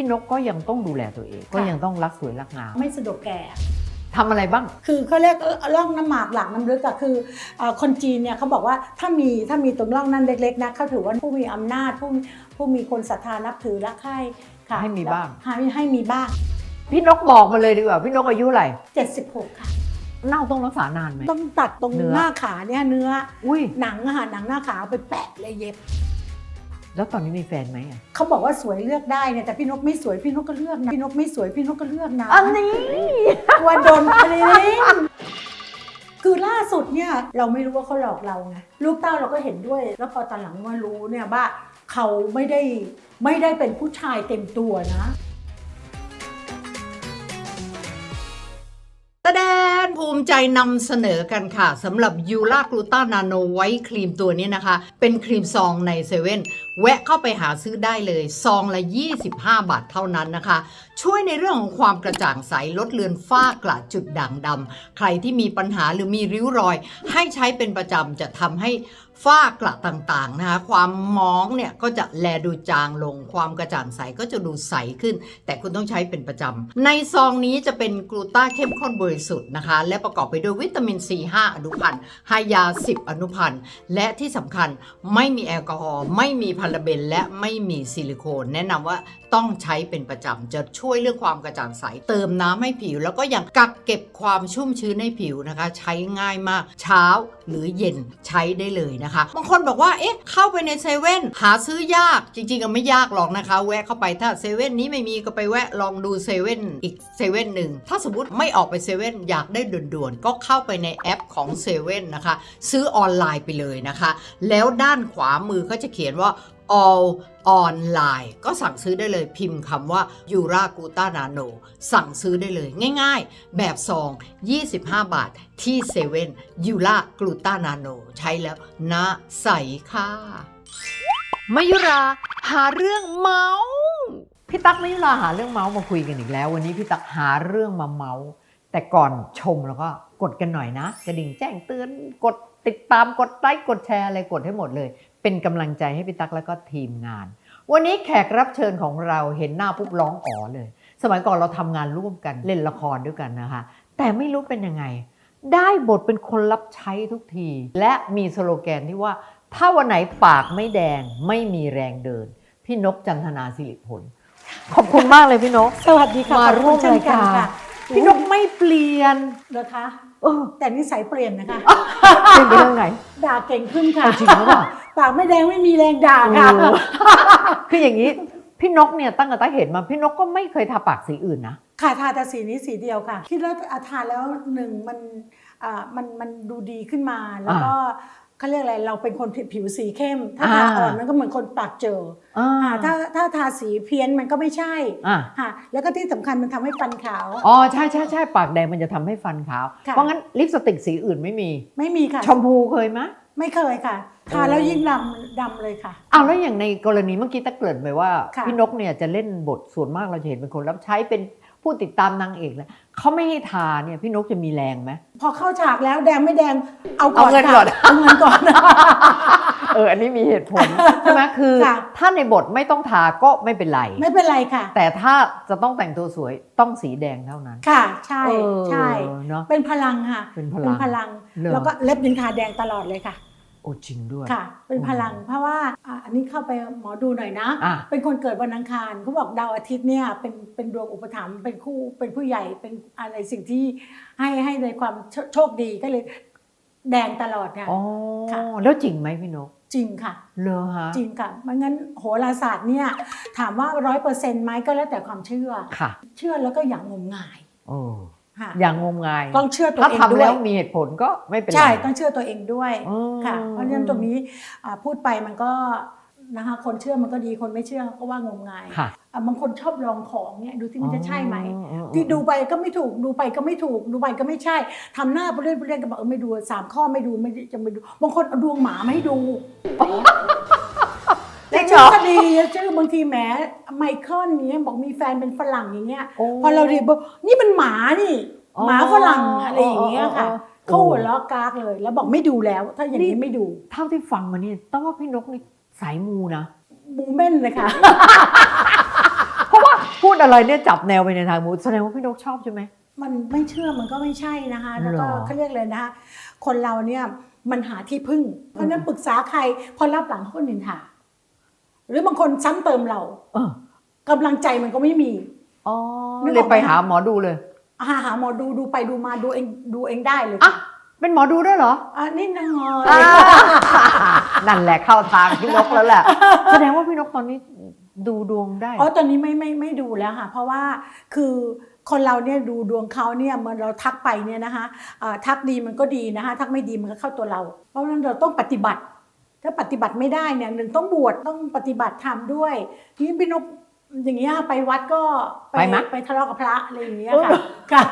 พี่นกก็ยังต้องดูแลตัวเอง ก็ยังต้องรักสวยรักงามไม่สะดวกแก่ทำอะไรบ้าง คือเขาเรียกร่องน้ำหมากหลังน้ำลึกอะคือเอ่อคนจีนเนี่ยเขาบอกว่าถ้ามีถ้ามีตรงร่องนั้นเล็กๆนะเขาถือว่าผู้มีอำนาจผู้ผู้มีคนศรัทธานับถือรักใคร่ค่ะให้มีบ้างให้ให้มีบ้าง พี่นกบอกมาเลยดีกว่า พี่นกอายุเท่าไหร่76 ค่ะเน่าต้องรักษานานไหมต้องตัดตรงเนื้อหน้าขาเนี่ยเนื้ออุ้ยหนังอะค่ะหนังหน้าขาเอาไปแปะเลยเย็บ แล้วตอนนี้มีแฟนไหมอะเขาบอกว่าสวยเลือกได้เนี่ยแต่พี่นกไม่สวยพี่นกก็เลือกนะพี่นกไม่สวยพี่นกก็เลือกนะอันนี้กลัวโดนปริงคือล่าสุดเนี่ยเราไม่รู้ว่าเขาหลอกเราไงลูกเต้าเราก็เห็นด้วย แล้วพอตอนหลังมารู้เนี่ยว่าเขาไม่ได้ไม่ได้เป็นผู้ชายเต็มตัวนะ แดนภูมิใจนำเสนอกันค่ะสำหรับยูรากลูต้านาโนไวท์ครีมตัวนี้นะคะ เป็นครีมซองในเซเว่นแวะเข้าไปหาซื้อได้เลย ซองละ 25 บาทเท่านั้นนะคะ ช่วยในเรื่องของความกระจ่างใส ลดเลือนฝ้ากระจุดด่างดำใครที่มีปัญหาหรือมีริ้วรอย ให้ใช้เป็นประจำจะทำให้ ฝ้ากระต่างๆนะคะความมองเนี่ยก็จะแลดูจางลง ความกระจ่างใสก็จะดูใสขึ้น แต่คุณต้องใช้เป็นประจำ ในซองนี้จะเป็นกลูตาเข้มข้นบริสุทธิ์นะคะ และประกอบไปด้วยวิตามินซี5อนุพันธ์ไฮยา 10 อนุพันธ์ และที่สำคัญไม่มีแอลกอฮอล์ไม่มีพาราเบนและไม่มีซิลิโคน แนะนำว่า ต้องใช้เป็นประจำจะช่วยเรื่องความกระจ่างใส เติมน้ำให้ผิว แล้วก็ยังกักเก็บความชุ่มชื้นให้ผิวนะคะ ใช้ง่ายมากเช้าหรือเย็นใช้ได้เลยนะคะบางคนบอกว่าเอ๊ะเข้าไปในเซเว่นหาซื้อยากจริงๆก็ไม่ยากหรอกนะคะ แวะเข้าไปถ้าเซเว่นนี้ไม่มีก็ไปแวะลองดูเซเว่นอีกเซเว่นหนึ่งถ้าสมมติไม่ออกไปเซเว่นอยากได้ด่วนๆก็เข้าไปในแอปของเซเว่นนะคะ ซื้อออนไลน์ไปเลยนะคะ แล้วด้านขวามือก็จะเขียนว่า all online ก็สั่งซื้อได้เลยพิมพ์คำว่ายูรากูตานาโนสั่งซื้อได้เลยง่ายๆ แบบซอง 25 บาทที่เซเว่นยูรากลูตานาโนใช้แล้วนะใสค่ะมายุราหาเรื่องเมาส์พี่ตั๊กมายุราหาเรื่องเมาส์มาคุยกันอีกแล้ว วันนี้พี่ตั๊กหาเรื่องมาเมาส์แต่ก่อนชมแล้วก็กดกันหน่อยนะ กระดิ่งแจ้งเตือนกดติดตามกดไลค์กดแชร์อะไรกดให้หมดเลย เป็นกำลังใจให้พี่ตั๊กแล้วก็ทีมงาน วันนี้แขกรับเชิญของเราเห็นหน้าปุ๊บร้องอ๋อเลย สมัยก่อนเราทำงานร่วมกันเล่นละครด้วยกันนะคะ แต่ไม่รู้เป็นยังไง ได้บทเป็นคนรับใช้ทุกที และมีสโลแกนที่ว่า ถ้าวันไหนปากไม่แดงไม่มีแรงเดิน พี่นกจันทนาสิริผล ขอบคุณมากเลยพี่นก สวัสดีค่ะมาขอบร่คุวณมเช่นรายกันการ ค่ะพี่นกไม่เปลี่ยน เหรอคะ เออแต่นิสัยเปลี่ยนนะคะเป็นไปเรื่องไหน ด่าเก่งขึ้นค่ะเอาจริงหรือเปล่าปากไม่แดงไม่มีแรงด่าค่ะโอ้คืออย่างนี้พี่นกเนี่ยตั้งแต่ตั้งเห็นมาพี่นกก็ไม่เคยทาปากสีอื่นนะค่ะทาแต่สีนี้สีเดียวค่ะ คิดแล้วอาทานแล้วหนึ่งมันอ่ามันมันดูดีขึ้นมาแล้วก็ เขาเรียกอะไรเราเป็นคนผิวสีเข้ม ถ้าทาอ่าอ่อนมันก็เหมือนคนปากเจออ่าอ่าถ้าถ้าทาสีเพี้ยนมันก็ไม่ใช่อ่า ค่ะแล้วก็ที่สำคัญมันทำให้ฟันขาว อ๋อใช่ใช่ใช่ปากแดงมันจะทำให้ฟันขาว ค่ะ เพราะงั้นลิปสติกสีอื่นไม่มี ไม่มีค่ะ ชมพูเคยไหมไม่เคยค่ะ ทาแล้วยิ่งดำดำเลยค่ะ อ้าวแล้วอย่างในกรณีเมื่อกี้ตะเกริ่นไปว่า ค่ะ พี่นกเนี่ยจะเล่นบทส่วนมากเราจะเห็นเป็นคนรับใช้เป็น ผู้ติดตามนางเอกเลยเขาไม่ให้ทาเนี่ยพี่นกจะมีแรงไหมพอเข้าฉากแล้วแดงไม่แดงเอาก่อนเอาเงินค่ะก่อนเอาเงินก่อน เอออันนี้มีเหตุผลใช่ไหมคือค่ะ ถ้าในบทไม่ต้องทาก็ไม่เป็นไร ไม่เป็นไรค่ะ แต่ถ้าจะต้องแต่งตัวสวยต้องสีแดงเท่านั้นค่ะใช่เออใช่ เนาะ เป็นพลังค่ะเป็นพลังพลังเหรอแล้วก็เล็บยิงทาแดงตลอดเลยค่ะ โอ้จริงด้วย ค่ะ เป็นโอ้พลังเพราะว่าอะอันนี้เข้าไปหมอดูหน่อยนะ อะ เป็นคนเกิดวันอังคารเขาบอกดาวอาทิตย์เนี่ยเป็นเป็นดวงอุปถัมภ์เป็นคู่เป็นผู้ใหญ่เป็นอะไรสิ่งที่ให้ให้ในความโชโชคดีก็เลยแดงตลอดค่ะ อ๋อค่ะ แล้วจริงไหมพี่นกจริงค่ะ เลอฮะจริงค่ะไม่งั้นโหราศาสตร์เนี่ยถามว่าร้อยเปอร์เซ็นต์ไหมก็แล้วแต่ความเชื่อ ค่ะ เชื่อแล้วก็อย่างงมงาย โอ้ค่ะ อย่างงมงายต้องเชื่อตัวถ้าเองทำด้วแล้ยวมีเหตุผลก็ไม่เป็นไรใช่ต้องเชื่อตัวเองด้วยอืมค่ะ เพราะฉะนั้นตรงนี้อ่าพูดไปมันก็นะคะคนเชื่อมันก็ดีคนไม่เชื่อก็ว่างมงายค่ะอะบางคนชอบลองของเนี่ยดูที่มันจะใช่ไหมอ๋ออ๋ออ๋อที่ดูไปก็ไม่ถูกดูไปก็ไม่ถูกดูไปก็ไม่ใช่ทำหน้าไปเรื่อยไปเรื่อยก็บอกเออไม่ดูสามข้อไม่ดูไม่จะไม่ดูบางคนเอาดวงหมามาให้ดู จริแต่งเหรชื่ออก็ดีชื่อบางทีแหมไมเคิลอย่างเงี้ยบอกมีแฟนเป็นฝรั่งอย่างเงี้ยโอ้พอเราเรียนบอกนี่มันหมานี่ อ๋อหมาฝรั่งอะไรอย่างเงี้ยค่ะอ๋ออ๋ออ๋อ เขาหัวเราะกากเลย แล้วบอกไม่ดูแล้ว ถ้าอย่างนี้ไม่ดูเท่าที่ฟังมานี่ต้องว่าพี่นกนี่สายมูนะ บูมเม่นเลยค่ะ เพราะว่าอะไรเนี่ยจับแนวไปในทางมูดแสดงว่าพี่นกชอบใช่ไหม มันไม่เชื่อมันก็ไม่ใช่นะคะแล้วก็หรอเขาเรียกเลยนะคะคนเราเนี่ยมันหาที่พึ่ง เพราะฉะนั้นปรึกษาใครพอรับหลังเขาก็นินทา หรือบางคนซ้ำเติมเราเออกำลังใจมันก็ไม่มีอ๋อนึกออกไหมเลยไปหาหมอดูเลยหาหาหมอดูดูไปดูมาดูเองดูเองได้เลยอะเป็นหมอดูด้วยเหรออะนี่นงออ่านั่นแหละเข้าทางพี่นกแล้วแหละแสดงว่าพี่นกตอนนี้ดูดวงได้อ๋อตอนนี้ไม่ไม่ไม่ดูแล้วค่ะ เพราะว่าคือคนเราเนี่ยดูดวงเขาเนี่ยเมื่อเราทักไปเนี่ยนะคะอ่าทักดีมันก็ดีนะคะทักไม่ดีมันก็เข้าตัวเรา เพราะฉะนั้นเราต้องปฏิบัติ ถ้าปฏิบัติไม่ได้เนี่ยหนึ่งต้องบวชต้องปฏิบัติธรรมด้วยนี่พี่นกอย่างเงี้ยไปวัดก็ไปไหม ไปทะเลาะกับพระอะไรอย่างเงี้ยเออค่ะค่ะ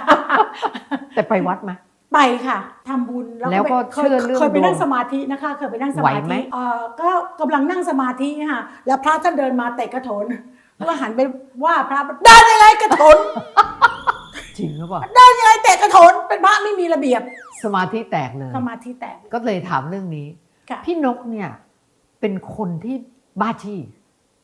แต่ไปวัดไหมไปค่ะทำบุญแล้วก็ไปเชื่อเรื่องเคยไปนั่งดวงสมาธินะคะ เคยไปนั่งสไหวมาไหม ธิเอ่อก็กำลังนั่งสมาธิค่ะ แล้วพระท่านเดินมาเตะกระโถนแล้วก็หันไปว่าพระเดินยังไงกระโถนจริงหรือเปล่าเดินยังไงเตะกระโถนเป็นพระไม่มีระเบียบสมาธิแตกเลย สมาธิแตก ก็เลยถามเรื่องนี้ค่ะ พี่นกเนี่ยเป็นคนที่บ้าจี้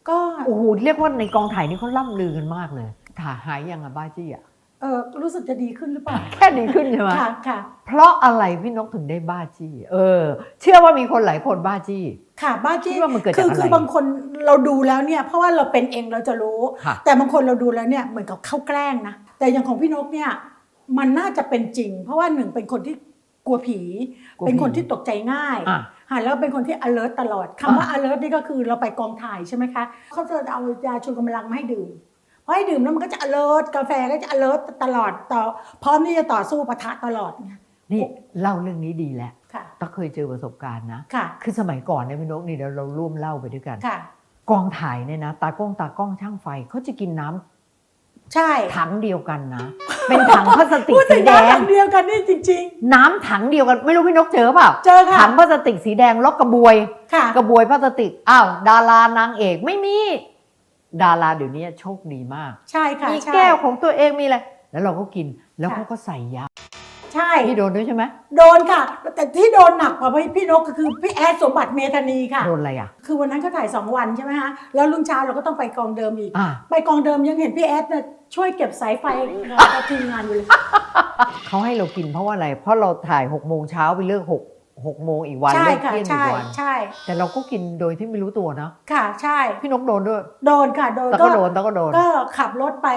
ก็โอ้โหเรียกว่าในกองถ่ายนี่เขาล่ำลือกันมากเลยถ่าหายยังอะบ้าจี้อะเออรู้สึกจะดีขึ้นหรือเปล่า แค่ดีขึ้นใช่ไหมค่ะค่ะ เพราะอะไรพี่นกถึงได้บ้าจี้ เออ เชื่อว่ามีคนหลายคนบ้าจี้ ค่ะ บ้าจี้คิดว่ามันเกิดจากคืออะไรคือบางคนเราดูแล้วเนี่ย เพราะว่าเราเป็นเองเราจะรู้ค่ะแต่บางคนเราดูแล้วเนี่ยเหมือนกับเข้าแกล้งนะ แต่อย่างของพี่นกเนี่ย มันน่าจะเป็นจริง เพราะว่าหนึ่งเป็นคนที่กลัวผีกลัวผีเป็นคนที่ตกใจง่าย อะค่ะแล้วเป็นคนที่ alert ตลอดคำว่า alert นี่ก็คือเราไปกองถ่ายใช่ไหมคะเขาจะเอายาชูกำลังมาให้ดื่มพอให้ดื่มแล้วมันก็จะ alert กาแฟก็จะ alert ตลอดต่อพร้อมที่จะต่อสู้ปะทะตลอดไงนี่เล่าเรื่องนี้ดีแหละค่ะตั๊กเคยเจอประสบการณ์นะค่ะคือสมัยก่อนเนี่ยพี่นกนี่เดี๋ยวเราร่วมเล่าไปด้วยกันค่ะกองถ่ายเนี่ยนะ ตากล้องตากล้องช่างไฟเขาจะกินน้ำ ใช่ถังเดียวกันนะ เป็นถังพลาสติกพูดถึสีงแดน้ำงเดียวกันนี่จริง น้ำถังเดียวกันไม่รู้พี่นกเจอเปล่าๆเจอค่ะ ถังพลาสติกสีแดงแล็อกกระบวยค่ะ กระบวยพลาสติกอ้าวดารานางเอกไม่มี ดาราเดี๋ยวนี้โชคดีมาก ใช่ค่ะมีใช่ แก้วของตัวเองมีอะไร แล้วเราก็กินแล้วค่ะ เขาก็ใส่ยา ใช่ พี่โดนด้วยใช่ไหมโดนค่ะ แต่ที่โดนหนักกว่าพี่นกก็คือพี่แอดสมบัติเมธานีค่ะ โดนอะไรอะ คือวันนั้นเขาถ่าย 2 วันใช่ไหมฮะแล้วรุ่งเช้าเราก็ต้องไปกองเดิมอีก อ่า ไปกองเดิมยังเห็นพี่แอดเนี่ยช่วยเก็บสายไฟกับทีมงานอยู่เลย เขาให้เรากินเพราะว่าอะไร เพราะเราถ่ายหกโมงเช้าไปเลิกหก หกโมงอีกวันใช่เลิกค่ะเที่ยงอีใช่กวัน ใช่แต่เราก็กินโดยที่ไม่รู้ตัวนะค่ะใช่ พี่นกโดนด้วยโดนค่ะโดนแต่ก็โดนแต่ก็โดน ก็ขับรถไป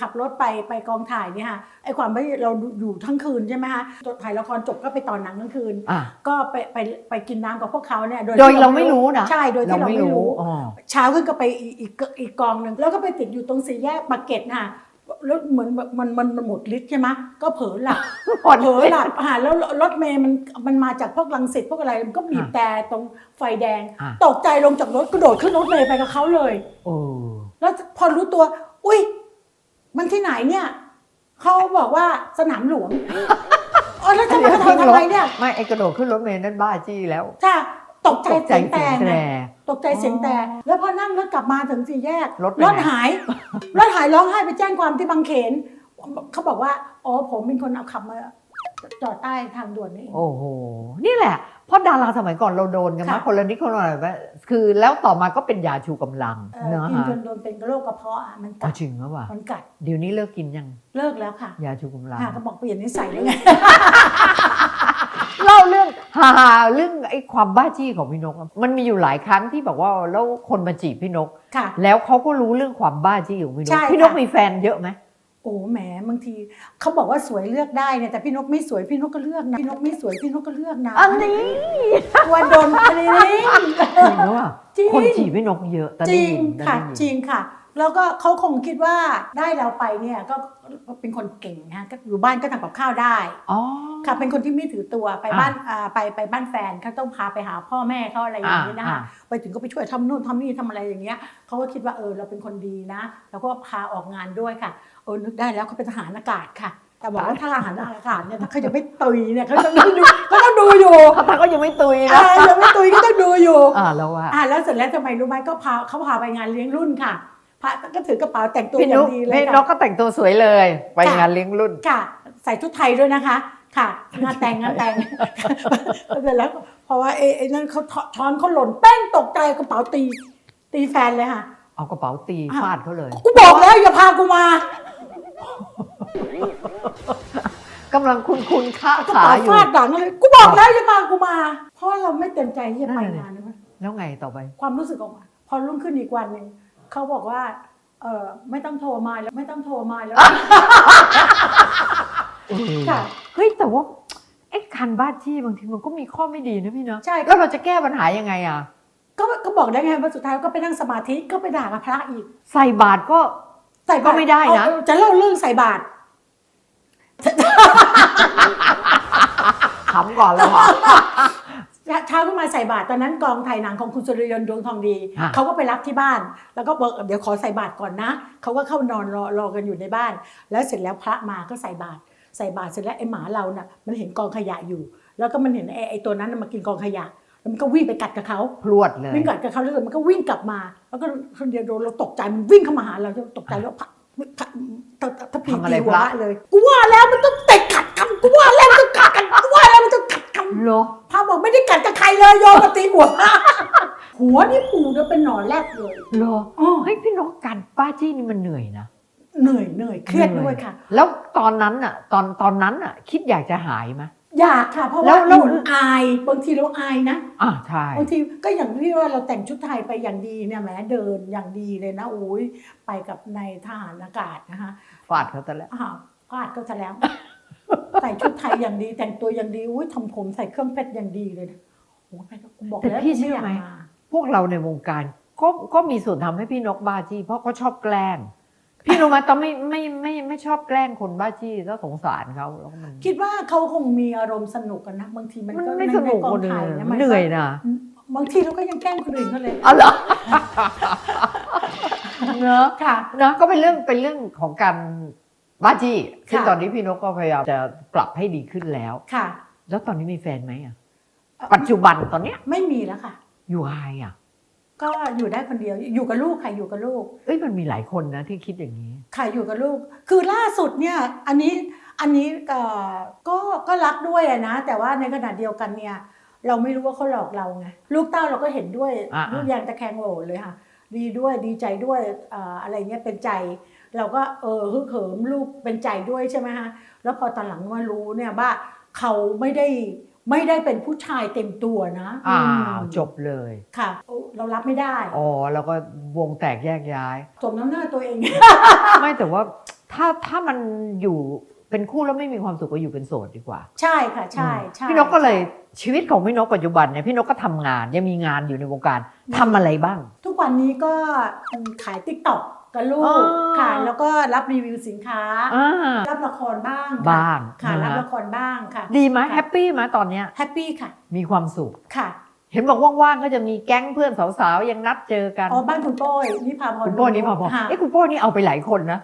ขับรถไปไปกองถ่ายเนี่ยค่ะไอ้ความที่เราอยู่ทั้งคืนใช่ไหมคะถ่ายละครจบก็ไปตอนหนังกลางคืน อะ ก็ไปไปไปกินน้ำกับพวกเขาเนี่ยโดยเราไม่รู้นะ ใช่โดยที่เราไม่รู้ อ๋อ เช้าขึ้นก็ไปอีกอีกอีกกองหนึ่งแล้วก็ไปติดอยู่ตรงสี่แยกปากเกร็ดน่ะ แล้วเหมือนแบบมันมันมันหมดฤทธิ์ใช่ไหมก็เผลอหลับพอเผลอหลับอ่าแล้วรถเมย์มันมันมาจากพวกลังสิตพวกอะไรมันก็บีบอะแต่ตรงไฟแดง อะ ตกใจลงจากรถกระโดดขึ้นรถเมย์ไปกับเขาเลย โอ้แล้วพอรู้ตัว อุ้ย มันที่ไหนเนี่ย เขาบอกว่าสนามหลวง อ๋อแล้วจะมาทำทำไมเนี่ย ไม่ไอกระโดดขึ้นรถเมล์นั่นบ้าจี้แล้วจ้า ตกใจตกใจเสียงแต่เสียงแตรไงตกใจเสียงแต่แล้วพอนั่งรถกลับมาถึงสี่แยกรถไปรถไหนหายรถหายร้องไห้ไปแจ้งความที่บางเขนเขาบอกว่าอ๋อผมเป็นคนเอาขับมาจอดใต้ทางด่วนนี่เองโอ้โห นี่แหละ เพราะดาราสมัยก่อนเราโดนกันมาค่ะคนละนิดคนละหน่อยว่าคือแล้วต่อมาก็เป็นยาชูกำลังเอ่อเนาะกินฮะจนโดนเป็นโรคกระเพาะอะมันเอากัดจริงหรือเปล่ามันกัดเดี๋ยวนี้เลิกกินยังเลิกแล้วค่ะ ยาชูกำลังค่ะก็บอกเปลี่ยนนิสัยแล้วไง เล่าเรื่องฮาๆเรื่องไอ้ความบ้าจี้ของพี่นกอะมันมีอยู่หลายครั้งที่แบบว่าแล้วคนมาจีบพี่นก ค่ะ แล้วเขาก็รู้เรื่องความบ้าจี้ของพี่นใช่กค่ะพี่นกมีแฟนเยอะไหมโอ้แหมบางทีเขาบอกว่าสวยเลือกได้เนี่ยแต่พี่นกไม่สวยพี่นกก็เลือกนะพี่นกไม่สวยพี่นกก็เลือกนะอันนี้กลัวโดนอะไรนี่จริงหรือเปล่าจริงคนจีบพี่นกเยอะแต่จได้ริงยินแต่ค่ะได้ยินจริงค่ะ แล้วก็เขาคงคิดว่าได้เราไปเนี่ยก็ก็เป็นคนเก่งนะก็อยู่บ้านก็ทำกับข้าวได้อ๋อค่ะเป็นคนที่ไม่ถือตัวไปอ่าบ้านอ่าไปไปบ้านแฟนเขาต้องพาไปหาพ่อแม่เขาอะไรอย่างนี้นะคะอ่าไปถึงก็ไปช่วยทำนู่นทำนี่ทำอะไรอย่างเงี้ยเขาก็คิดว่าเออเราเป็นคนดีนะ แล้วก็พาออกงานด้วยค่ะเออนึกได้แล้วเขาเป็นทหารอากาศค่ะแต่บอกว่าถ้าทหารอากาศเนี่ยถ้าเขายังไม่ตุยเนี่ยเขาต้องดูเขาต้องดูอยู่เขาทักก็ยังไม่ตุยอ่านะยังไม่ตุยก็ต้องดูอยู่อ่าแล้วว่าอ่าแล้วเสร็จแล้วทำไมรู้ไหมก็พาเขาพาไปงานเลี้ยงรุ่นค่ะ พาก็ถือกระเป๋าแต่งตัวพี่อย่านกงดีเลยพี่นค่ะกก็แต่งตัวสวยเลย ไปค่ะ งานเลี้ยงรุ่น ค่ะ ใส่ชุดไทยด้วยนะคะ ค่ะงานแต่งงานแต่งเสร็จแล้วเพราะว่าไอ้ไอ้นั่นเขาช้อนเขาหล่นแป้งตกใจกระเป๋าตี ตีแฟนเลยค่ะ เอากระเป๋าตีอะ ฟาดเขาเลยกูบอกแล้วอย่าพากูมากำลังคุณคุณค้ากระขาเป๋าอยู่ ฟาดหลังเลยกูบอกแล้วอย่าพากูมา เพราะเราไม่เต็มใจที่จะไปนั่นน่ะดิงานนี้มั้ยแล้วไงต่อไป ความรู้สึกออกมา พอรุ่งขึ้นอีกวันหนึ่ง เขาบอกว่า เออไม่ต้องโทรมาแล้วไม่ต้องโทรมาแล้วค่ะเฮ้ยแต่ว่าไอ้คันบ้าจี้บางทีมันก็มีข้อไม่ดีนะพี่เนาะใช่แล้วเราจะแก้ปัญหายังไงอะก็ก็บอกได้ไงว่าสุดท้ายก็ไปนั่งสมาธิก็ไปด่ากับพระอีก ใส่บาตรก็ใส่บาตรก็ไม่ได้นะเอาจะเล่าเรื่องใส่บาตรขำก่อนเลยว่ะ เช้าขึ้นมาใส่บาตรตอนนั้นกองถ่ายหนังของคุณสุริยนต์ดวงทองดีฮะเขาก็ไปรับที่บ้าน แล้วก็บอกเดี๋ยวขอใส่บาตรก่อนนะเขาก็เข้านอนรอรอกันอยู่ในบ้าน แล้วเสร็จแล้วพระมาก็ใส่บาตรใส่บาตรเสร็จแล้วไอ้หมาเราน่ะมันเห็นกองขยะอยู่ แล้วก็มันเห็นไอ้ไอ้ตัวนั้นน่ะมากินกองขยะแล้วมันก็วิ่งไปกัดกับเขา พรวดเลย วิ่งกัดกับเขาแล้วมันก็วิ่งกลับมา แล้วก็คนเดียวโดนเราตกใจมันวิ่งเข้ามาหาเราจะตกใจแล้วพระพระถ้าถ้าผีทำอะไรตีหัวพระ เลยกูว่าแล้วมันต้องเตะกัดกันกูว่าแล้วมันต้องกัดกันกูว่าแล้วมันต้องกัดกัน เหรอพระบอกไม่ได้กัดกับใครเลยโยมมาตีหัว หัวนี่ปูเนี่ยเป็นหนอนแรกเลยเหรออ๋อเฮ้ยพี่นกการบ้าจี้นี่มันเหนื่อยนะเหนื่อยเหนื่อยเครียดด้วยค่ะ แล้วตอนนั้นอะ ตอนตอนนั้นอะ คิดอยากจะหายไหมอยากค่ะ เพราะแล้ว่าวแล้วหนูอายบางทีเราอายนะอ่าใช่บางทีก็อย่างที่ว่าเราแต่งชุดไทยไปอย่างดีเนี่ยแหมเดินอย่างดีเลยนะโอ้ยไปกับในายทหารอากาศนะคะฟาดเขาแต่แล้วอ้าวพลาดก็จะแล้ว ใส่ชุดไทยอย่างดี แต่งตัวอย่างดีอุ้ยทำผมใส่เครื่องเพชรอย่างดีเลยนะโอ้ยกูบอกแต่แล้วพี่เชื่อไหมยากาพวกเราในวงการก็ก็มีส่วนทำให้พี่นกบ้าจี้เพราะเขาชอบแกล้ง พี่รู้ไหมตอนไม่ไม่ไม่ไม่ชอบแกล้งคนบ้าจี้แล้วสงสารเขาแล้วมันคิดว่าเขาคงมีอารมณ์สนุกกันนะบางทีมันมันก็ไม่สนุกใกองคนอื่ถ่ายนนะมัมันนเหนื่อยนะบางทีเราก็ยังแกล้งคนอื่นเขาเลยอ๋อเหรอเนอะค่ะนะก็เป็นเรื่องเป็นเรื่องของการ บ้าจี้ซึ่งค่ะตอนนี้พี่นกก็พยายามจะปรับให้ดีขึ้นแล้วค่ะ แล้วตอนนี้มีแฟนไหมอะปัจจุบันตอนเนี้ยไม่มีแล้วค่ะ อยู่ไฮอะ ก็อยู่ได้คนเดียวอยู่กับลูกค่ะอยู่กับลูก เอ้ยมันมีหลายคนนะที่คิดอย่างนี้ค่ะอยู่กับลูก คือล่าสุดเนี่ย อันนี้อันนี้เอ่อก็ก็รักด้วยอะนะแต่ว่าในขณะเดียวกันเนี่ย เราไม่รู้ว่าเขาหลอกเราไงลูกเต้าเราก็เห็นด้วยอ่าๆลูกยางตะแคงโหวเลยค่ะ ดีด้วยดีใจด้วยเอ่ออะไรเงี้ยเป็นใจ เราก็เออฮึกเหิมลูกเป็นใจด้วยใช่ไหมฮะแล้วพอตอนหลังมารู้เนี่ยว่าเขาไม่ได้ไม่ได้เป็นผู้ชายเต็มตัวนะอ้าวมจบเลยค่ะ เรารับไม่ได้อ๋อแล้วก็วงแตกแยกย้ายสมน้ำหน้าตัวเอง ไม่แต่ว่าถ้าถ้ามันอยู่เป็นคู่แล้วไม่มีความสุขก็อยู่เป็นโสดดีกว่า ใช่ค่ะใช่ใช่พี่นกก็เลยชีวิตของพี่นกปัจจุบันเนี่ยพี่นกก็ทำงานยังมีงานอยู่ในวงการทำอะไรบ้าง ทุกวันนี้ก็ขายติ๊กต็อก กับลูอ๋กอค่ะแล้วก็รับรีวิวสินค้า อ่ารับละครบ้างค่ะบ้างค่ะนะฮะรับละครบ้างค่ะ ดีไหมค่ะ แฮปปี้ไหมตอนเนี้ยแฮปปี้ค่ะ มีความสุขค่ะ เห็นบอกว่างๆก็จะมีแก๊งเพื่อนสาวๆยังนัดเจอกันอ๋อบ้านคุณโป้ยนิพาพรคุณโป้นี่พอพอค่ะ เอ้คุณโป้นี่เอาไปหลายคนนะ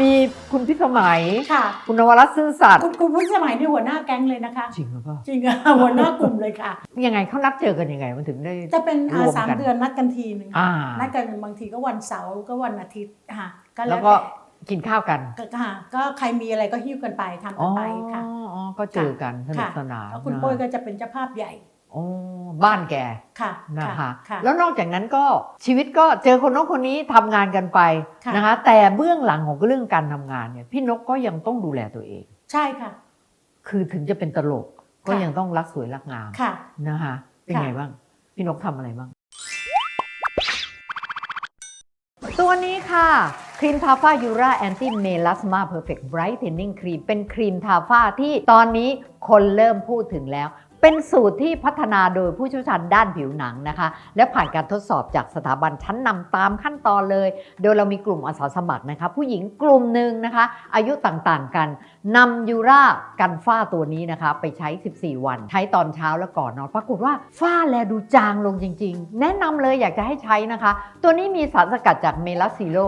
มีคุณพิสมัย ค่ะ คุณนวรัตน์ซื่อสัตย์คุณคุณพุทธสมัยนี่หัวหน้าแก๊งเลยนะคะ จริงหรือเปล่าจริงอะ หัวหน้ากลุ่มเลยค่ะ ยังไงเขานัดเจอกันยังไงมันถึงได้ จะเป็นอ่ารวมกัน สามเดือนนัดกันทีหนึ่งอ่า นัดกันบางทีก็วันเสาร์ก็วันอาทิตย์ค่ะก็แล้แล้ววก็แต่กินข้าวกันก็ค่ะก็ใครมีอะไรก็หิ้วกันไปทำอ๋กัอนไปค่ะ อ๋อก็เจอกันสนุกค่ะสนานแล้วคุณนะโป้ยก็จะเป็นเจ้าภาพใหญ่ อ๋อบ้านแกค่ะนะคะค่ะแล้วนอกจากนั้นก็ชีวิตก็เจอคนโน้นคนนี้ทำงานกันไปค่ะนะคะ แต่เบื้องหลังของเรื่องการทำงานเนี่ยพี่นกก็ยังต้องดูแลตัวเอง ใช่ค่ะ คือถึงจะเป็นตลกก็ค่ะยังต้องรักสวยรักงามค่ะนะคะเป็นค่ะไงบ้าง พี่นกทำอะไรบ้าง ตัวนี้ค่ะครีมทาฝ้ายูราแอนตี้เมล s สมาเพอร์เฟกต์ไบรท์เทนนิ่งครีมเป็นครีมทาฝ้าที่ตอนนี้คนเริ่มพูดถึงแล้ว เป็นสูตรที่พัฒนาโดยผู้เชี่ยวชาญด้านผิวหนังนะคะ และผ่านการทดสอบจากสถาบันชั้นนำตามขั้นตอนเลย โดยเรามีกลุ่มอาสาสมัครนะคะ ผู้หญิงกลุ่มหนึ่งนะคะ อายุต่างๆกันนำยูรากันฝ้าตัวนี้นะคะ ไปใช้ 14 วัน ใช้ตอนเช้าและก่อนนอนปรากฏว่าฝ้าแลดูจางลงจริง ๆ แนะนำเลยอยากจะให้ใช้นะคะ ตัวนี้มีสารสกัดจากเมลาซิโล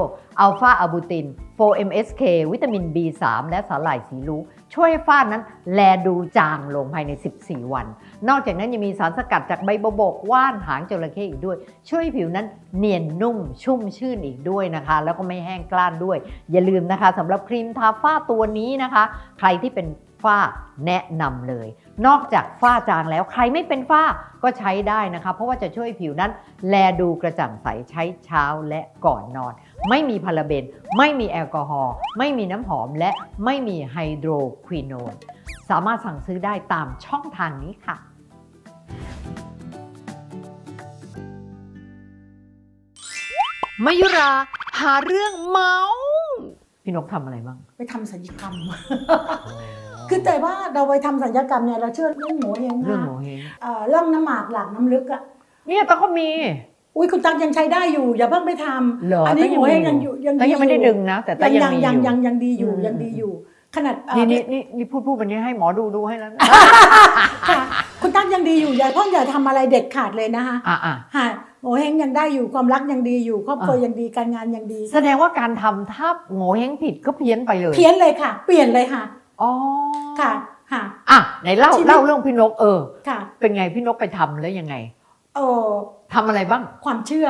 อัลฟาอะบูติน 4MSK วิตามิน B3 และสาหร่ายสีรู้ ช่วยฝ้านั้นแลดูจางลงภายใน 14 วัน นอกจากนั้นยังมีสารสกัดจากใบบบกว่านหางจระเข้อีกด้วย ช่วยผิวนั้นเนียนนุ่มชุ่มชื่นอีกด้วยนะคะ แล้วก็ไม่แห้งกล้านด้วย อย่าลืมนะคะสำหรับครีมทาฝ้าตัวนี้นะคะ ใครที่เป็นฝ้าแนะนำเลย นอกจากฝ้าจางแล้วใครไม่เป็นฝ้าก็ใช้ได้นะคะ เพราะว่าจะช่วยผิวนั้น แลดูกระจ่างใสใช้เช้าและก่อนนอน ไม่มีพาราเบน ไม่มีแอลกอฮอล์ไม่มีน้ำหอมและไม่มีไฮโดรควิโนนสามารถสั่งซื้อได้ตามช่องทางนี้ค่ะมายุราหาเรื่องเมาส์พี่นกทำอะไรบ้างไปทำสัญญกรรม คือแต่ว่าเราไปทำสัญญกรรมเนี่ยเราเชื่อเรื่องหมูเองเรื่องนะโมเฮงเอ่อเรื่องน้ำหมากหลังน้ำลึกอะเนี่ยแต่ก็มี อุ้ยคุณตั๊กยังใช้ได้อยู่ อย่าเพิ่งไปทำเหรออันนี้แต่หยังมูมีเองอยู่ยังอยู่ยังแต่ยังไม่ได้ดึงนะแต่แต่ยังยังยังมีอยู่ยังยังยังดีอยู่อืมยังดีอยู่ ขนาดเอ่อนี่นี่นี่นี่พูดพูดวันนี้ให้หมอดูดูให้แล้วนะค่ะคุณตั๊กยังดีอยู่อย่าเพิ่งอย่าทำอะไรเด็ดขาดเลยนะคะอะอะฮะโงเฮงยังได้อยู่ความรักยังดีอยู่ครอบครัวอะ ยังดีการงานยังดี แสดงว่าการทำถ้าโง่เฮงผิดก็เพี้ยนไปเลยเพี้ยนเลยค่ะ เปลี่ยนเลยค่ะ อ๋อค่ะค่ะ อะไหนเล่าชีวิต เล่าเรื่องพี่นกเออ ค่ะเป็นไงพี่นกไปทำแล้วยังไง เออ ทำอะไรบ้าง ความเชื่อ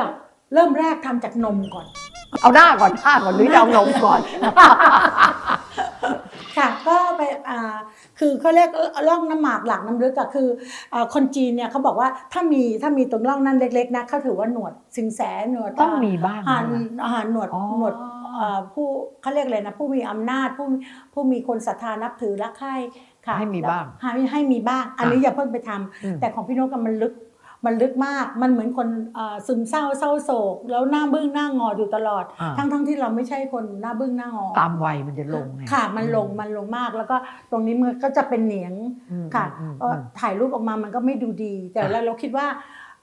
เริ่มแรกทำจากนมก่อน เอาหน้าก่อนหน้าก่อนหรือจะเอานมก่อน ค่ะก็ไปอ่าคือเขาเรียกร่องน้ำหมากหลังน้ำลึกอะคืออาคนจีนเนี่ยเขาบอกว่าถ้ามีถ้ามีตรงร่องนั้นเล็กๆนะเขาถือว่าหนวดสิงแสหนวดต้องมีบ้างอ่านะอ่าหนวดอ๋อหนวดอ่าผู้เขาเรียกอะไรนะผู้มีอำนาจผู้ผู้มีคนศรัทธานับถือรักใคร่ค่ะให้มีบ้างให้ให้มีบ้าง อันนี้อย่าเพิ่งไปทำอืมแต่ของพี่นกอะมันลึก มันลึกมากมันเหมือนคนอ่าซึมเศร้าเศร้าโศก แล้วหน้าบึ้งหน้างออยู่ตลอดอ่าทั้งทั้งที่เราไม่ใช่คนหน้าบึ้งหน้างอ ตามวัยมันจะลงไงค่ะ มันลงมันลงมากแล้วก็ตรงนี้มันก็จะเป็นเหนียงอืมค่ะอืมเอ่ออืมถ่ายรูปออกมามันก็ไม่ดูดี แต่เราเราคิดว่า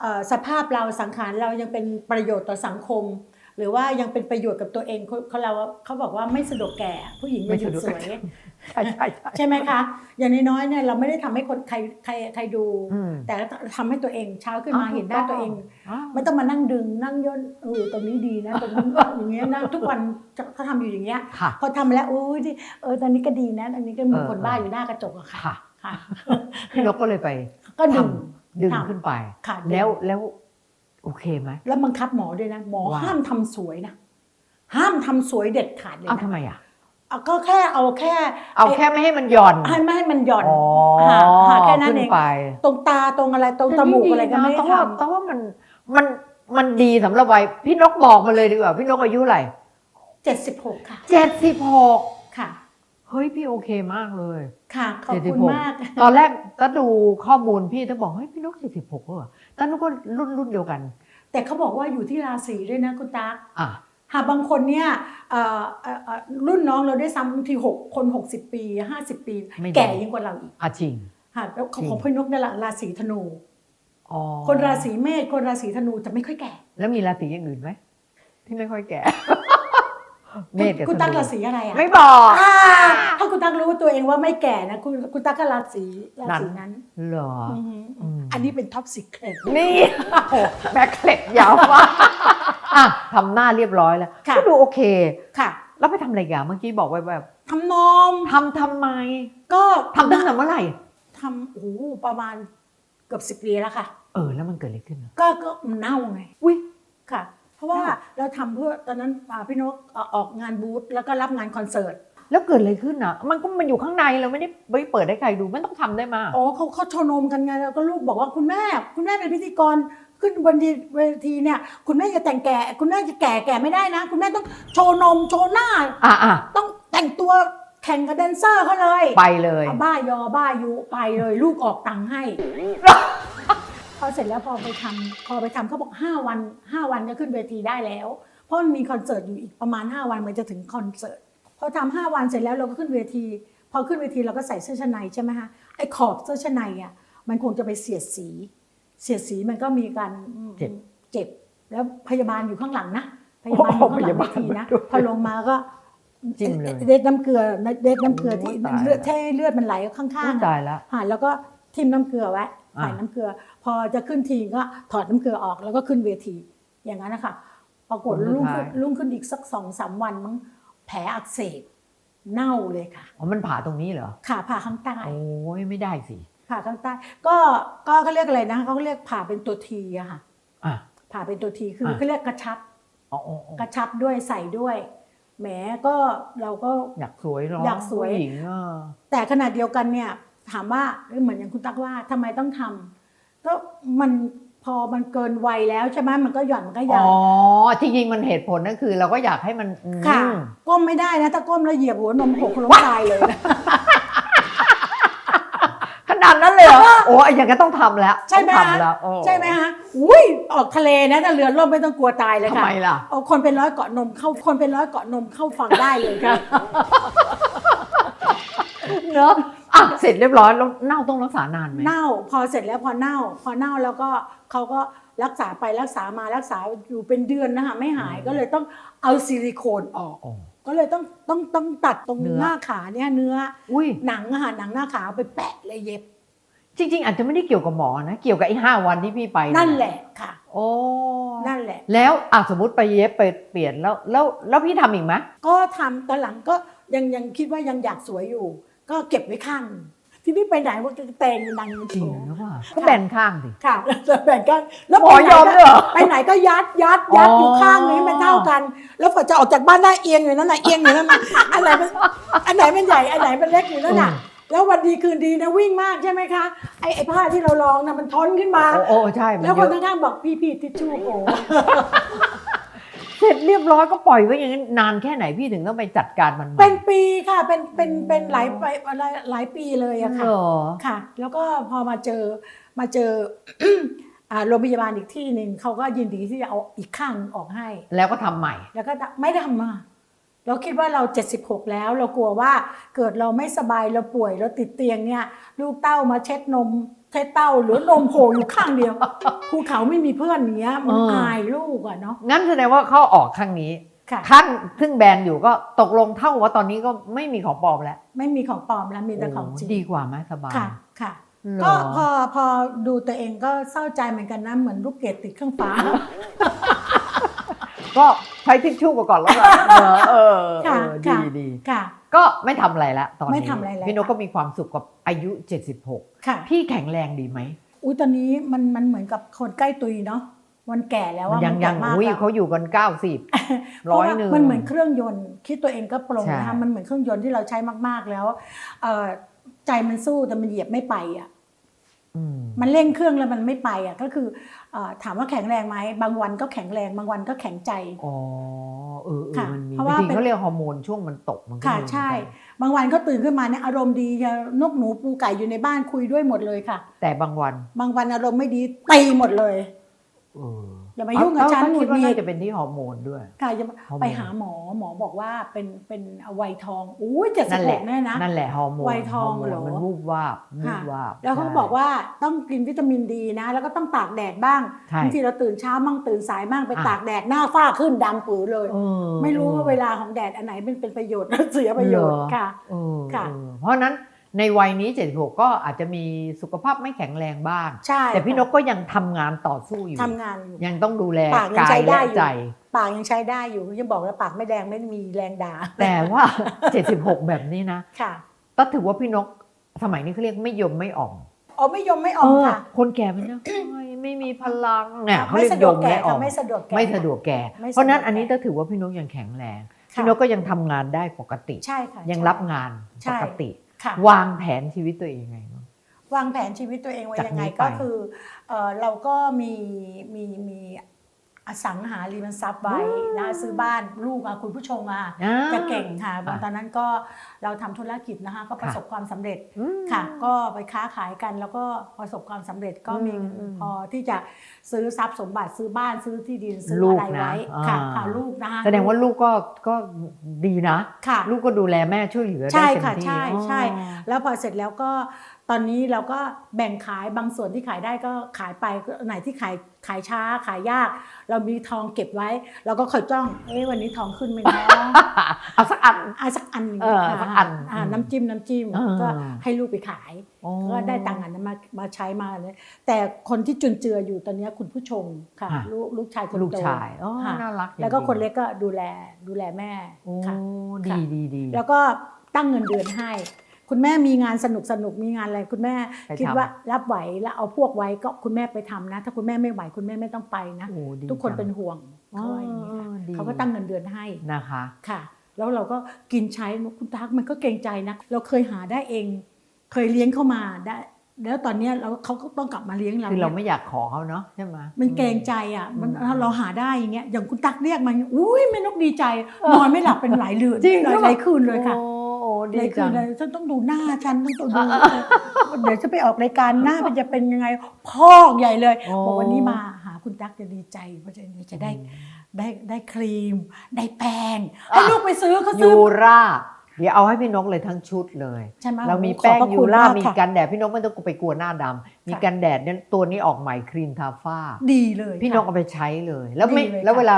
เอ่อสภาพเราสังขารเรายังเป็นประโยชน์ต่อสังคม หรือว่ายังเป็นประโยชน์กับตัวเองเขาเขาเราเขาบอกว่าไม่สะดวกแก่ ผู้หญิงอย่าหยุดสวย ใช่ใช่ใช่ใช่ไหมคะ อย่างน้อยๆเนี่ยเราไม่ได้ทำให้คนใครใครใครดูอืมแต่ทำให้ตัวเองเช้าขึ้นมาอ้าวเห็นหน้าถูกต้องตัวเองอ้าวไม่ต้องมานั่งดึงนั่งย่นเออตรงนี้ดีนะตรงนี้อย่างเงี้ยนะทุกวันเขาทำอยู่อย่างเยค่ะพอทำแล้วอุ้ยดิเออตอนนี้ก็ดีนะอันนี้ก็เหมือนเออคนบ้าเอออยู่หน้ากระจกอะค่ะค่ะค่ะพี่นกก็เลยไป ก็ดึงทำดึงทำขึ้นไปค่ะแล้วแล้วโอเคไหมแล้วบังคับหมอด้วยนะหมอว่าห้ามทำสวยนะห้ามทำสวยเด็ดขาดเลยเอานะทำไมอะ เอาก็แค่เอาแค่เอาแค่ไม่ให้มันหย่อน ให้ไม่ให้มันหย่อนอ๋อหาหาแค่นั้นขึ้เองไปตรงตาตรงอะไรตรงจมูกอะไรก็ไม่ได้แต่ทว่าแต่ว่ามันมันมันดีสำหรับวัยพี่นกบอกมาเลยดีกว่า พี่นกอายุเท่าไหร่ำเจ็ดสิบหกค่ะ เจ็ดสิบหกค่ะ เฮ้ยพี่โอเคมากเลย ค่ะขอบคุณ76 มาก ตอนแรกก็ดูข้อมูลพี่ต้องบอกเฮ้ยพี่นกเจ็ดสิบหกเหรอตอนนั้นก็รุ่นรุ่นเดียวกัน แต่เขาบอกว่าอยู่ที่ราศีด้วยนะคุณตั๊กอะ หากบางคนเนี่ยเอ่อเอ่อเอ่อรุ่นน้องเราได้ซ้ำบางทีหกคนหกสิบปีห้าสิบปีไม่ได้แก่ยิ่งกว่าเราอีกอะจริงค่ะแล้วของจริงของพี่นกเนี่ยแหละราศีธนูอ๋อคนราศีเมษคนราศีธนูจะไม่ค่อยแก่ แล้วมีราศีอย่างอื่นไหมที่ไม่ค่อยแก่เมษกับคุณตั๊กธนูราศีอะไรอะไม่บอกอ่าถ้าคุณตั๊กรู้ตัวเองว่าไม่แก่นะคุณคุณตั๊กก็ราศีราศีนั้นเหรออือหืออืมอันนี้เป็นท็อปสิเครตนี่โอ้โหแบ็คเคล็ดยาวมาก อะทำหน้าเรียบร้อยแล้วค่ะ ก็ดูโอเค ค่ะแล้วไปทำอะไรกันเมื่อกี้บอกไว้แบบทำนมทำทำไมก็ทำตั้งแต่เมื่อไหร่ ทำโอ้โหประมาณเกือบสิบปีแล้วค่ะ เออ แล้วมันเกิดอะไรขึ้นอะก็ก็มันเน่าไงอุ้ย ค่ะ เพราะว่าค่ะ เราทำเพื่อตอนนั้นอ่าพี่นกเอ่อออกงานบูธแล้วก็รับงานคอนเสิร์ตแล้วเกิดอะไรขึ้นอะ มันก็มันอยู่ข้างในเราไม่ได้ไม่ได้เปิดให้ใครดูไม่ต้องทำได้มาอ๋อเขาเขาโชว์นมกันไงแล้วก็ลูกบอกว่าคุณแม่ คุณแม่เป็นพิธีกร ขึ้นบนเวทีเนี่ย คุณแม่จะแต่งแก่ คุณแม่จะแก่แก่ไม่ได้นะ คุณแม่ต้องโชว์นมโชว์หน้า อะอะต้องแต่งตัวแข่งกับแดนเซอร์เขาเลยไปเลยเอาบ้ายอบ้ายุไปเลย ลูกออกตังค์ให้ พอเสร็จแล้วพอไปทำพอไปทำเขาบอก 5 วัน 5 วันก็ขึ้นเวทีได้แล้ว เพราะมันมีคอนเสิร์ตอยู่อีกประมาณ 5 วันมันจะถึงคอนเสิร์ตพอทำห้าวันเสร็จแล้วเราก็ขึ้นเวที พอขึ้นเวทีเราก็ใส่เสื้อชั้นในใช่ไหมคะไอ้ขอบเสื้อชั้นในอะมันคงจะไปเสียดสี เสียดสีมันก็มีการเจ็บเจ็บ แล้วพยาบาลอยู่ข้างหลังนะพยาบาลอยู่ข้างหลังเวทีนะโอ้พยาบาลด้วยพอลงมาก็จิ้มเลยเด็ดน้ำเกลือเด็ดน้ำเกลือที่โอ้ยตายเลือดให้เลือดมันไหลข้างอุ๊ยๆตาอะยแล้วค่ะแล้วก็ทิมน้ำเกลือไว้อ่าใส่น้ำเกลือ พอจะขึ้นทีก็ถอดน้ำเกลือออกแล้วก็ขึ้นเวที อย่างนั้นนะคะปรากฏรุ่งขึ้นรุ่งขึ้นอีกสักสองสามวันมั้งแผลอักเสบเน่าเลยค่ะอ๋อมันผ่าตรงนี้เหรอขาผ่าข้างใต้โอ้ยไม่ได้สิ ผ่าข้างใต้ ก็ก็เขาเรียกอะไรนะเขาเรียกผ่าเป็นตัวทีอะค่ะอะ ผ่าเป็นตัวทีคืออะ เขาเรียกกระชับ อ๋ออ๋ออ๋อกระชับด้วยใส่ด้วยแหมก็เราก็ อยากสวยเนาะอยากสวย ผู้หญิงอะแต่ขนาดเดียวกันเนี่ย ถามว่าเหมือนอย่างคุณตักว่าทำไมต้องทำก็มันพอมันเกินวัยแล้วใช่ไหมมันก็หย่อนมันก็ยาอ๋วอจริงๆมันเหตุผลนั่นคือ เราก็อยากให้มันอืมค่ะก้มไม่ได้นะ ถ้าก้มแล้วเหยียบหัวนมหกล้มตายเลยนะข นาดนั้นเลยเหรอโอ้ยอย่างก็ต้องทำแล้วใช่ไหมต้องฮะทำแล้วโอ้ใช่ไหมฮะอุ้ยออกทะเลนะถ้าเรือล่มไม่ต้องกลัวตายเลยทำค่ะไมล่ะ เอาคนเป็นร้อยเกาะนมเข้าคนเป็นร้อยเกาะนมเข้าฟังได้เลยค่ะ เนอะอะเสร็จเรียบร้อยแล้วเน่าต้องรักษานานไหมเน่าพอเสร็จแล้วพอเน่า พอเน่าแล้วก็เขาก็รักษาไปรักษามารักษาอยู่เป็นเดือนนะคะไม่หายก็เลยต้องเอาซิลิโคนออกโอ้ก็เลยต้องต้องต้องตัดตรงเนื้อ หน้าขาเนี่ยเนื้ออุ้ย หนังอะค่ะหนังหน้าขาเอาไปแปะเลยเย็บ จริง ๆ อาจจะไม่ได้เกี่ยวกับหมอนะ เกี่ยวกับไอ้ห้าวันที่พี่ไปนั่นแหละค่ะ โอ้นั่นแหละ แล้วอะสมมติไปเย็บไปเปลี่ยนแล้วแล้วแล้วพี่ทำอีกไหมก็ทำตอนหลังก็ยังยังคิดว่ายังอยากสวยอยู่ ก็เก็บไว้ข้างหนึ่งทีนี้ไปไหนว่าจะแต่งดังมันจริโชงว์หรือเปล่าก็แบนข้างสิค่ะแล้วแบ่งกันแล้วหมอยอมด้วยเหรอไปไหนก็ยัดยัดยัดอ๋อออยู่ข้างนี้มันเท่ากัน แล้วพอจะออกจากบ้านได้เอียงอยู่นั่นน่ะเอียงอยู่นั่นน่ะอันไหนมันอันไหนมันใหญ่อันไหนมันเล็กอยู่นั่นน่ะ แล้ววันดีคืนดีนะวิ่งมากใช่ไหมคะ ไอ้ไอ้ผ้าที่เราลองน่ะมันทนขึ้นมา โอ้โอ้ใช่มันแล้วเยคนอะข้างๆบอกพี่พี่ทิชชู่โอ้เสร็จเรียบร้อยก็ปล่อยไว้อย่างนั้นนานแค่ไหนพี่ถึงต้องไปจัดการมันใหม่เป็นปีค่ะเป็นเป็นเป็นหลายไปหลายหลายปีเลยอะค่ะ เหรอค่ะ แล้วก็พอมาเจอมาเจอ อ่าโรงพยาบาลอีกที่หนึ่งเขาก็ยินดีที่จะเอาอีกข้างหนึ่งออกให้ แล้วก็ทำใหม่ แล้วก็ไม่ได้ทำมา เราคิดว่าเรา 76 แล้ว เรากลัวว่าเกิดเราไม่สบายเราป่วยเราติดเตียงเนี่ย ลูกเต้ามาเช็ดนมเช็ดเต้าหรือนมโผล่อยู่ข้างเดียวภูเขาไม่มีเพื่อนอย่างเงี้ยมันเออออายลูกอะเนาะงั้นแสดงว่าเขาออกข้างนี้ค่ะข้างซึ่งแบนอยู่ก็ตกลงเท่ากับว่าตอนนี้ก็ไม่มีของปลอมแล้ว ไม่มีของปลอมแล้วมีแต่ของจริงโดีกว่าไหมสบายค่ะค่ะเหรก็อพอพอดูตัวเองก็เศร้าใจเหมือนกันนะเหมือนลูกเกดติดเครื่องฟ้า ก็ใช้ทิชชู่มาก่อนแล้วกันเออเออเอค่ะอดีค่ะดีค่ะ ก็ไม่ทำอะไรแล้วตอนนี้ไม่ทำอะไรแล้ว พี่นกก็มีความสุขกับอายุ76ค่ะพี่แข็งแรงดีไหมอุ้ยตอนนี้มันมันเหมือนกับคนใกล้ตุยเนาะมันแก่แล้วอะยังมันยัแก่งมากอุ้ยแล้วเขาอยู่กัน 90 เพราะร้อยว่าหนึ่งมันเหมือนเครื่องยนต์คิดตัวเองก็ปรงใช่นะคะมันเหมือนเครื่องยนต์ที่เราใช้มากๆแล้วเอ่อใจมันสู้แต่มันเหยียบไม่ไปอะอื มมันเร่งเครื่องแล้วมันไม่ไปอะก็คือเอ่อถามว่าแข็งแรงไหมบางวันก็แข็งแรง บางวันก็แข็งใจอ๋อเออเออค่ะมันมีเพราะบางว่าทีเป็นเขาเรียกฮอร์โมนช่วงมันตกมันก็ค่ะมีเหมือนกันใช่ บางวันก็ตื่นขึ้นมาเนี่ยอารมณ์ดีจะนกหนูปูไก่อยู่ในบ้านคุยด้วยหมดเลยค่ะ แต่บางวัน บางวันอารมณ์ไม่ดีตีหมดเลยเออ อย่ามายุ่งกับฉันเาหงุคิดดว่าหงิน่าดจะเป็นที่ฮอร์โมนด้วยค่ะจะฮอร์โมนไปหาหมอหมอบอกว่าเป็นเป็นวัยทองอุ้ยเจ็ดสินั่บนหแหละกแน่นะนั่นแหละฮอร์โมนวัยทองฮร์โมนเหรอมันวูบวาบวูบค่ะวาบแล้วเขาก็ใช่บอกว่าต้องกินวิตามินดีนะ แล้วก็ต้องตากแดดบ้างใช่บางทีเราตื่นเช้ามั่งตื่นสายมั่งไปอะตากแดดหน้าฝ้าขึ้นดำปือเลยเออไม่รู้ว่าเวลาของแดดอันไหนเป็นเป็นประโยชน์เสียประโยชน์เหรอค่ะเออค่ะเออเพราะฉะนั้น ในวัยนี้ 76 ก็อาจจะมีสุขภาพไม่แข็งแรงบ้าง ใช่แต่พี่นกก็ยังทำงานต่อสู้อยู่ ทำงานอยู่ ยังต้องดูแลปากยังกาใช้ยได้และอยู่ ใจ ปากยังใช้ได้อยู่ยังบอกแล้วปากไม่แดงไม่มีแรงด่าแต่ว่า 76 แบบนี้นะ ค่ะก็ถือว่าพี่นกสมัยนี้เขาเรียกไม่ยมไม่อ่อมอ๋อไม่ยอมไม่ออกค่ะคนแก่มันจะ โอ้ยไม่มีพลังเนี่ยเขาไม่เรียกสะดยวกมแก่และอ่อค่ะมไม่สะดวกแก่ ไม่สะดวกแก่ ไม่สะดวกเพราะฉะนั้นแก่อันนี้ก็ถือว่าพี่นกยังแข็งแรง ค่ะพี่นกก็ยังทำงานได้ปกติ ใช่ค่ะยังใช่รับงานใช่ปกติค่ะ วางแผนชีวิตตัวเองยังไงบ้างวางแผนชีวิตตัวเองไว้จากยังไงนี้ไปก็คือเอ่อเราก็มีมีมี อสังหาริมทรัพย์ไว้นะซื้อบ้านลูกอะคุณผู้ชมอะอ่าจะเก่งค่ะอ่าตอนนั้นก็เราทำธุรกิจนะคะก็ประสบความสำเร็จอืมค่ะ ก็ไปค้าขายกันแล้วก็ประสบความสำเร็จก็มีอืมอืมพอที่จะซื้อทรัพย์สมบัติซื้อบ้านซื้อที่ดินซื้อลูกอะไรนะไว้ค่ะอ่าค่ะลูกนะคะแสดงว่าลูกก็ก็ดีนะค่ะลูกก็ดูแลแม่ช่วยเหลือได้ใช่เต็มค่ะที่ใช่ใช่อ๋อแล้วพอเสร็จแล้วก็ ตอนนี้เราก็แบ่งขายบางส่วนที่ขายได้ก็ขายไปไหนที่ขายขายช้าขายยาก เรามีทองเก็บไว้ เราก็คอยจ้อง เอ๊ะวันนี้ทองขึ้นไหมเนาะเอาสักอันอะสักอันหนึ่งเออค่ะสักอันอ่าน้ำจิ้มน้ำจิ้มเออก็ให้ลูกไปขายอ๋อก็ได้ตังค์อันนั้นมามาใช้มาเลยแต่คนที่จุนเจืออยู่ตอนนี้คุณผู้ชมค่ะค่ะลูกลูกชายคนโตลูกชายอ๋อค่ะน่ารักแล้วก็จริงๆคนเล็กก็ดูแลดูแลแม่โอ้ค่ะดีค่ะดีดีแล้วก็ตั้งเงินเดือนให้ คุณแม่มีงานสนุกสนุกมีงานอะไรคุณแม่ไปทำคิดว่ารับไหวแล้วเอาพวกไว้ก็คุณแม่ไปทำนะ ถ้าคุณแม่ไม่ไหวคุณแม่ไม่ต้องไปนะโอ้ดีทุกคนจังเป็นห่วงอ๋อเขาว่าอย่างนี้ค่ะดีเขาก็ตั้งเงินเดือนให้นะคะค่ะ แล้วเราก็กินใช้คุณตั๊กมันก็เกรงใจนะเราเคยหาได้เอง เคยเลี้ยงเข้ามาได้แล้วตอนเนี้ยเราเขาก็ต้องกลับมาเลี้ยงเราคือเรานี่ยไม่อยากขอเขาเนาะใช่ไหมมันเกรงใจอะมันอืมเราหาได้อย่างเงี้ยอย่างคุณตั๊กเรียกมาอุ้ยแม่นกดีใจนอนไม่หลับเป็นหลายเดือนจริงหลายหลายคืนเลยค่ะโอ้โอ้ห ดีลายคืจันงเลยฉันต้องดูหน้าฉันต้องดูเดี๋ยวจะไปออกรายการหน้ามันจะเป็นยังไงพอกใหญ่เลยโอ้ บอกวันนี้มาหาคุณตั๊กจะดีใจเพราะจะจะได้ได้ได้ครีม ได้แป้งให้ลูกไปซื้อเขาซื้ยูอ ราเดี๋ยวเอาให้พี่นกเลยทั้งชุดเลย ใช่ไหมเรามีขอบแป้งพระยูคุณรามากมีค่ะ กันแดดพี่นกไม่ต้องไปกลัวหน้าดำมีค่ะกันแดดเนี่ยตัวนี้ออกใหม่ครีมทาฝ้า ดีเลยพี่นกค่ะ เอาไปใช้เลย แล้วไม่ดีเลยแล้วค่ะเวลา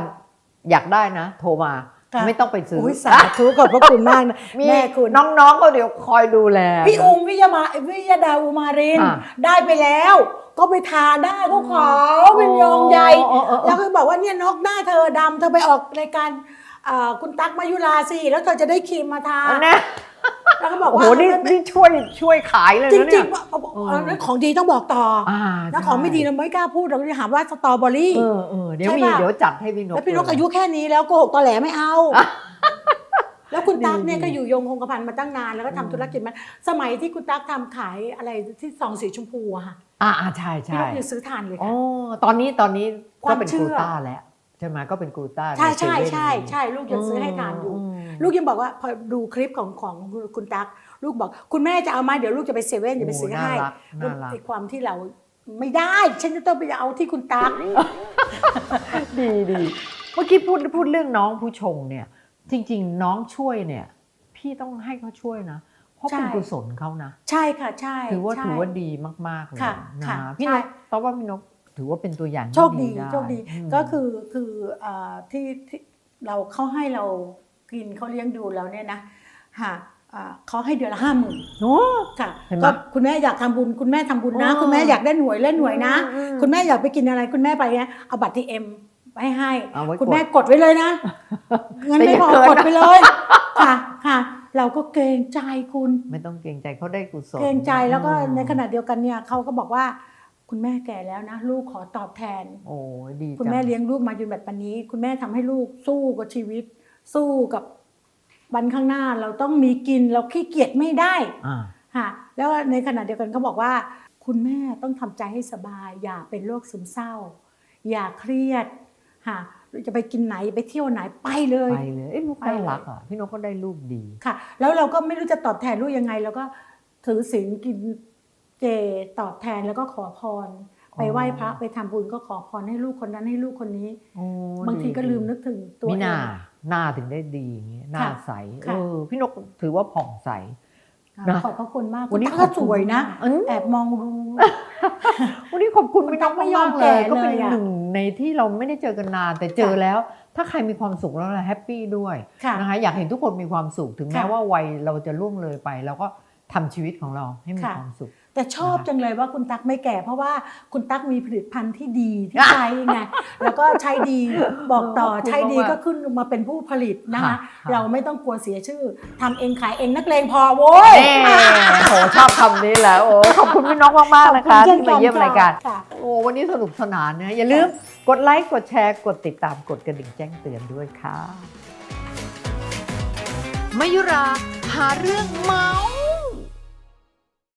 อยากได้นะ โทรมาค่ะ ไม่ต้องไปซื้ออุ้ยสาธุขอบพระคุณมากนะมีแม่คุณน้องๆก็เดี๋ยวคอยดูแล พี่อุ้งวิยามาวิยดาอุมาริน อะได้ไปแล้ว ก็ไปทาได้ก็ขาวเป็นยองใหญ่โอ้โอ้โอ้โอ้แล้วก็บอกว่าเนี่ยนกหน้าเธอดำเธอไปออกรายการอ่าคุณตั๊กมายุราสิแล้วเธอจะได้ครีมมาทาอันเนี้ย แล้วก็บอกโอ้ว่าโหนี่นี่ช่วยช่วยขายเลยจนะริเนี่งย ๆว่าเอาบอกเออเอาแล้วของดีต้องบอกต่อออ่าแล้วของไม่ดีเราไม่กล้าพูดเราจะหาว่าสตรอเบอรี่ เออเออเดี๋ยวใช่มีป่ะเดี๋ยวจัดให้พี่นกแล้วพี่นกเล อายุแค่นี้แล้วโกหกตอแหลไม่เอาแล้วคุณตั๊กเนี่ยดีก็อยู่ยงคงกระพันมาตั้งนาน แล้วก็ทำธุรกิจมันสมัยที่คุณตั๊กทำขายอะไรที่ซองสีชมพูอะค่ะอ่าอ่าใช่พี่ใช่นกยังซื้อทานเลยอ๋อค่ะ ตอนนี้ตอนนี้ควาก็มเป็นเชื่กลูอ ต้าแล้วใช่ไหมก็เป็นกลูต้าใช่ใช่นเซเว่นใช่ใช่ลูกยังซื้อให้ทานอยู่ ม ลูกยังบอกว่าพอดูคลิปของของคุณตั๊กลูกบอกคุณแม่จะเอาไหมเดี๋ยวลูกจะไปเซเว่นจะไปซื้อให้โน่ารักน่ารักในความที่เราไม่ได้ ฉันจะต้องไปเอาที่คุณตั๊กดีดีเมื่อกี้พูดพูดเรื่องน้องผู้ชงเนี่ย จริง ๆ น้องช่วยเนี่ย พี่ต้องให้เขาช่วยนะเพราะเป็นใช่กุศลเขานะ ใช่ค่ะใช่ถือว่าใช่ถือว่าดีมากๆเลยค่ะนะค่ะพี่นใช่กตอบว่าพี่นกถือว่าเป็นตัวอย่างที่โชคดีไโชคดีมก็คือคือเอ่อที่ที่เราเขาให้เรา กินเขาเลี้ยงดูเราเนี่ยนะฮะอ่าเขาให้เดือนละห้าหมื่นโอ้ค่ะเห็นไหมก็คุณแม่อยากทำบุญคุณแม่ทำบุญนะอ๋อคุณแม่อยากได้หน่วยเล่นหน่วยนะอืมอืมคุณแม่อยากไปกินอะไรคุณแม่ไปเนี้ยเอาบัตรทีเอ็มไปให้เอาไว้คุณแม่กดกดไว้เลยนะเงินแต่ไม่อย่าพอเกินกดไปเลยค่ะค่ะ เราก็เกรงใจคุณ ไม่ต้องเกรงใจเขาได้กุศลเกรงใจแล้วก็อืมในขณะเดียวกันเนี่ยเขาก็บอกว่าคุณแม่แก่แล้วนะ ลูกขอตอบแทน โอ้ยดีคุณจังแม่เลี้ยงลูกมาจนแบบปันนี้ คุณแม่ทำให้ลูกสู้กับชีวิต สู้กับวันข้างหน้าเราต้องมีกินเราขี้เกียจไม่ได้อ่า ค่ะแล้วในขณะเดียวกันเขาบอกว่า คุณแม่ต้องทำใจให้สบาย อย่าเป็นโรคซึมเศร้า อย่าเครียดค่ะจะไปกินไหนไปเที่ยวไหนไปเลย ไปเลยเอ้ยนกไป น่าเลยรักอะพี่นกก็ได้ลูกดี ค่ะแล้วเราก็ไม่รู้จะตอบแทนลูกยังไง แล้วก็ถือศีลกินเจตอบแทนแล้วก็ขอพร ไปไหว้พระไปทำบุญก็ขอพรให้ลูกคนนั้นให้ลูกคนนี้โอ้บางทีก็ดีลืมนึกถึงตัวมิเอหน้าง หน้าถึงได้ดีอย่างเงี้ยหน้าค่ะใสค่ะเออพี่นกถือว่าผ่องใสนะขอบพระคุณมากวันนี้คุณตาขอบคุณสวยนะอืมแอบมองดูวันนี้ขอบคุณคุณพี่นตั๊กกไม่มายอมกๆแก่เลยก็เป็นเลยอะหนึ่งในที่เราไม่ได้เจอกันนานแต่เจอแล้ว ถ้าใครมีความสุขแล้วเราแฮปปี้ด้วยค่ะนะคะอยากเห็นทุกคนมีความสุขถึงแม้ค่ะว่าวัยเราจะล่วงเลยไปเราก็ทำชีวิตของเราให้มีค่ะความสุข แต่ชอบนะคะจังเลยว่าคุณตั๊กไม่แก่ เพราะว่าคุณตั๊กมีผลิตภัณฑ์ที่ดีที่ใช้ไงแล้วก็ใช้ดีบอกต่อขอบคุณใช้ดีมากๆก็ขึ้นมาเป็นผู้ผลิตนะคะค่ะค่ะเราไม่ต้องกลัวเสียชื่อทำเองขายเองนักเลงพอโว้ยแน่โหชอบคำนี้แหละโอ้ขอบคุณพี่นกมากๆนะคะขอบณที่มาเยี่ยมรายการค่ะโอ้วันนี้สนุกสนานนะอย่าลืมกดไลค์กดแชร์กดติดตามกดกระดิ่งแจ้งเตือนด้วยค่ะมายุราหาเรื่องเมาส์